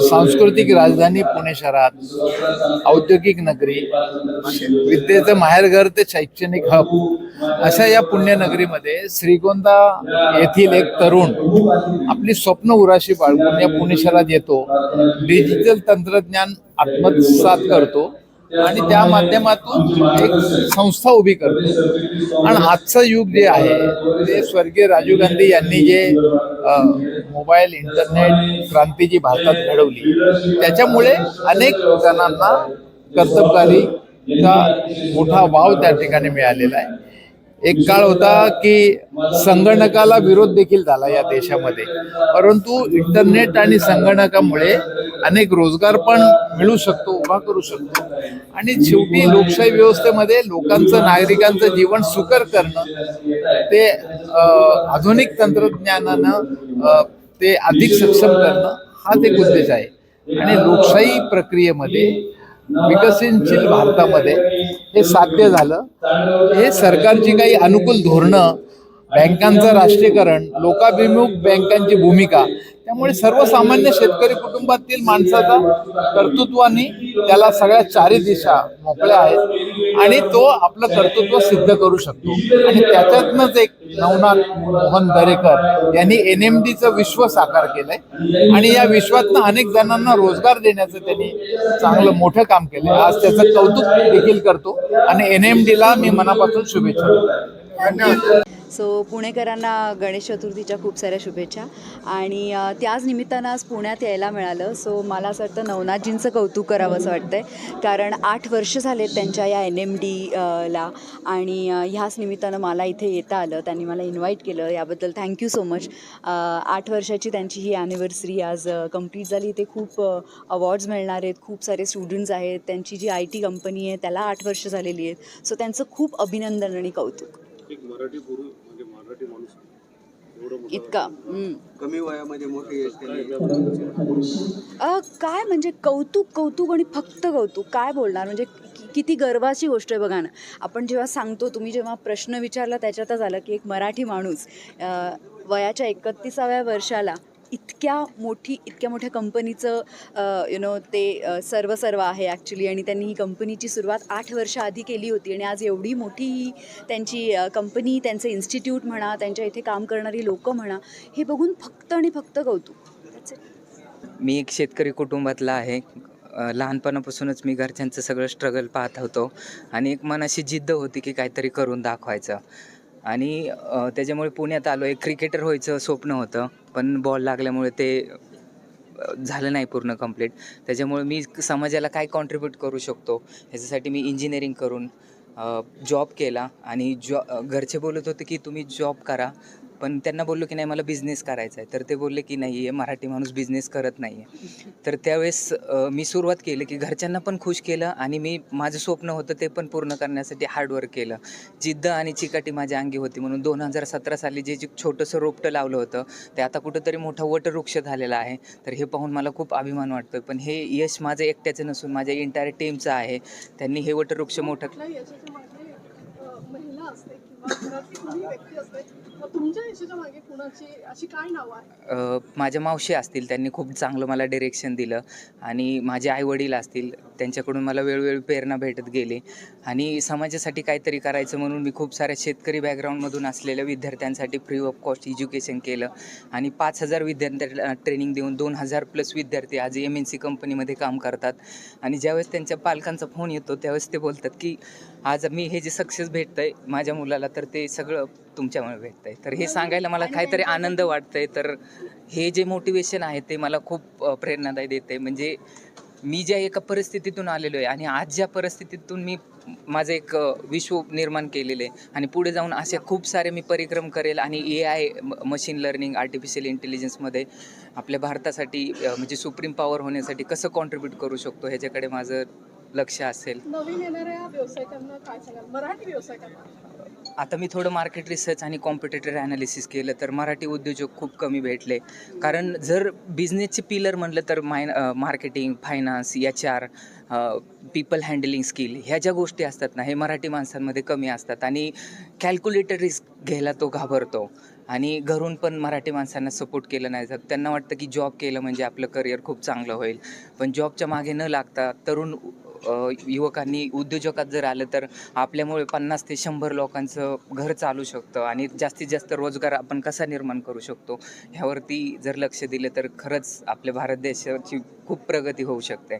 सांस्कृतिक राजधानी पुणे शहरात औद्योगिक नगरी विद्येचं माहेरघर ते शैक्षणिक हब अशा या पुण्यनगरीमध्ये श्रीगोंदा येथील एक तरुण आपली स्वप्न उराशी बाळगून या पुणे शहरात येतो. डिजिटल तंत्रज्ञान आत्मसात करतो. आणि त्या माध्यमातून एक संस्था उभी करतो. आणि आजचं युग जे आहे ते स्वर्गीय राजीव गांधी यांनी जे मोबाईल इंटरनेट क्रांती जी भारतात घडवली त्याच्यामुळे अनेक जणांना कर्तबगारीचा मोठा वाव त्या ठिकाणी मिळालेला आहे. एक काळ होता की संगणकाला विरोध देखील झाला या देशामध्ये. परंतु इंटरनेट आणि संगणकामुळे अनेक रोजगार पण मिळू शकतो उभा करू शकतो. आणि शेवटी लोकशाही व्यवस्थेमध्ये लोकांचं नागरिकांचं जीवन सुकर करणं ते आधुनिक तंत्रज्ञानानं ते अधिक सक्षम करणं हाच एक उद्देश आहे. आणि लोकशाही प्रक्रियेमध्ये विकसनशील भारतामध्ये हे साध्य झालं. हे सरकारची काही अनुकूल धोरणं बँकांचं राष्ट्रीयकरण लोकाभिमुख बँकांची भूमिका त्यामुळे सर्वसामान्य शेतकरी कुटुंबातील माणसाचा कर्तृत्वाने त्याला सगळ्या चारी दिशा मोकळ्या आहेत आणि तो आपलं कर्तृत्व सिद्ध करू शकतो. आणि त्याच्यातनंच एक नवनाथ मोहन दरेकर यांनी एन एम डीचं विश्व साकार केलंय. आणि या विश्वातनं अनेक जणांना रोजगार देण्याचं त्यांनी चांगलं मोठं काम केलंय. आज त्याचं कौतुक देखील करतो. आणि एन एम डीला मी मनापासून शुभेच्छा देतो. सो पुणेकरांना गणेश चतुर्थीच्या खूप साऱ्या शुभेच्छा. आणि त्याच निमित्तानं आज पुण्यात यायला मिळालं. सो मला असं वाटतं नवनाथजींचं कौतुक करावं असं आहे कारण आठ वर्ष झालेत त्यांच्या या एन एम डी ला. आणि ह्याच निमित्तानं मला इथे येता आलं. त्यांनी मला इन्व्हाइट केलं. याबद्दल थँक्यू सो मच. आठ वर्षाची त्यांची ही ॲनिव्हर्सरी आज कंप्लीट झाली. इथे खूप अवॉर्ड्स मिळणार आहेत. खूप सारे स्टुडंट्स आहेत. त्यांची जी आय टी कंपनी आहे त्याला आठ वर्ष झालेली आहेत. सो त्यांचं खूप अभिनंदन आणि कौतुक. मराठी गुरु म्हणजे मराठी माणूस. इतका. कमी वयामध्ये मोठी काय म्हणजे कौतुक कौतुक आणि फक्त कौतुक काय बोलणार? म्हणजे किती गर्वाची गोष्ट आहे बघा ना. आपण जेव्हा सांगतो तुम्ही जेव्हा प्रश्न विचारला त्याच्यातच आलं की एक मराठी माणूस वयाच्या एकतीसाव्या वर्षाला इतक्या मोठी इतक्या मोठ्या कंपनीचं यु नो ते सर्व सर्व आहे ॲक्च्युली आणि त्यांनी ही कंपनीची सुरुवात आठ वर्ष आधी केली होती. आणि आज एवढी मोठी ही त्यांची कंपनी त्यांचं इन्स्टिट्यूट म्हणा त्यांच्या इथे काम करणारी लोकं म्हणा हे बघून फक्त आणि फक्त कौतुक. मी एक शेतकरी कुटुंबातला आहे. लहानपणापासूनच मी घरच्यांचं सगळं स्ट्रगल पाहत होतो. आणि एक मनाशी जिद्द होती की काहीतरी करून दाखवायचं. आणि त्याच्यामुळे पुण्यात आलो. एक क्रिकेटर व्हायचं स्वप्न होतं पण बॉल लागल्यामुळे ते झालं नाही पूर्ण कंप्लीट त्याच्यामुळे मी समाजाला काय कॉन्ट्रीब्यूट करू शकतो ह्याच्यासाठी मी इंजिनिअरिंग करून जॉब केला. आणि जॉ घरचे बोलत होते की तुम्ही जॉब करा. पण त्यांना बोललो की नाही मला बिझनेस करायचा आहे तर ते बोलले की नाही आहे मराठी माणूस बिझनेस करत नाही आहे तर त्यावेळेस मी सुरुवात केली की घरच्यांना पण खुश केलं आणि मी माझं स्वप्न होतं ते पण पूर्ण करण्यासाठी हार्डवर्क केलं. जिद्द आणि चिकाटी माझ्या अंगी होती म्हणून दोन हजार सतरा साली जे जे छोटंसं रोपटं लावलं होतं ते आता कुठंतरी मोठा वटवृक्ष झालेलं आहे. तर हे पाहून मला खूप अभिमान वाटतो पण हे यश माझं एकट्याचं नसून माझ्या इंटायर टीमचं आहे. त्यांनी हे वटवृक्ष मोठं कुठल्या यशाच्या मागे अ, महिला असते किंवा घरातली कुणी व्यक्ती असते मग तुमच्या यशाच्या मागे कुणाची अशी काय नावं आहेत? अ, माझ्या मावशी असतील त्यांनी खूप चांगलं मला डिरेक्शन दिलं आणि माझे आईवडील असतील त्यांच्याकडून मला वेळोवेळी प्रेरणा भेटत गेली. आणि समाजासाठी काहीतरी करायचं म्हणून मी खूप साऱ्या शेतकरी बॅकग्राऊंडमधून असलेल्या विद्यार्थ्यांसाठी फ्री ऑफ कॉस्ट एज्युकेशन केलं. आणि पाच हजार विद्यार्थ्यांना ट्रेनिंग देऊन दोन हजार प्लस विद्यार्थी आज एम एन सी कंपनीमध्ये काम करतात. आणि ज्यावेळेस त्यांच्या पालकांचा फोन येतो त्यावेळेस ते बोलतात की आज मी हे जे सक्सेस भेटतं आहे माझ्या मुलाला तर ते सगळं तुमच्यामुळे भेटतं आहे तर हे सांगायला मला काहीतरी आनंद वाटतंय. तर हे जे मोटिवेशन आहे ते मला खूप प्रेरणादायी देते म्हणजे मी ज्या एका परिस्थितीतून आलेलो आहे आणि आज ज्या परिस्थितीतून मी माझं एक विश्व निर्माण केलेलं आहे आणि पुढे जाऊन असे खूप सारे मी परिक्रम करेल आणि A I machine learning artificial इंटेलिजन्समध्ये आपल्या भारतासाठी म्हणजे सुप्रीम पॉवर होण्यासाठी कसं कॉन्ट्रीब्यूट करू शकतो ह्याच्याकडे माझं लक्ष असेल. नवीन येणाऱ्या व्यावसायिकांना काय सांगाल? मराठी व्यावसायिकांना. आता मी थोडं मार्केट रिसर्च आणि कॉम्पिटेटर ॲनालिसिस केलं तर मराठी उद्योजक खूप कमी भेटले. कारण जर बिझनेसचे पिलर म्हटलं तर my marketing finance H R people handling skill ह्या ज्या गोष्टी असतात ना हे मराठी माणसांमध्ये कमी असतात. आणि कॅल्क्युलेटर रिस्क घ्यायला तो घाबरतो. आणि घरून पण मराठी माणसांना सपोर्ट केलं नाही जात. त्यांना वाटतं की जॉब केलं म्हणजे आपलं करिअर खूप चांगलं होईल. पण जॉबच्या मागे न लागता तरुण युवकांनी उद्योजकात जर आलं तर आपल्यामुळे पन्नास ते शंभर लोकांचं घर चालू शकतं आणि जास्तीत जास्त रोजगार आपण कसा निर्माण करू शकतो ह्यावरती जर लक्ष दिलं तर खरंच आपल्या भारत देशाची खूप प्रगती होऊ शकते.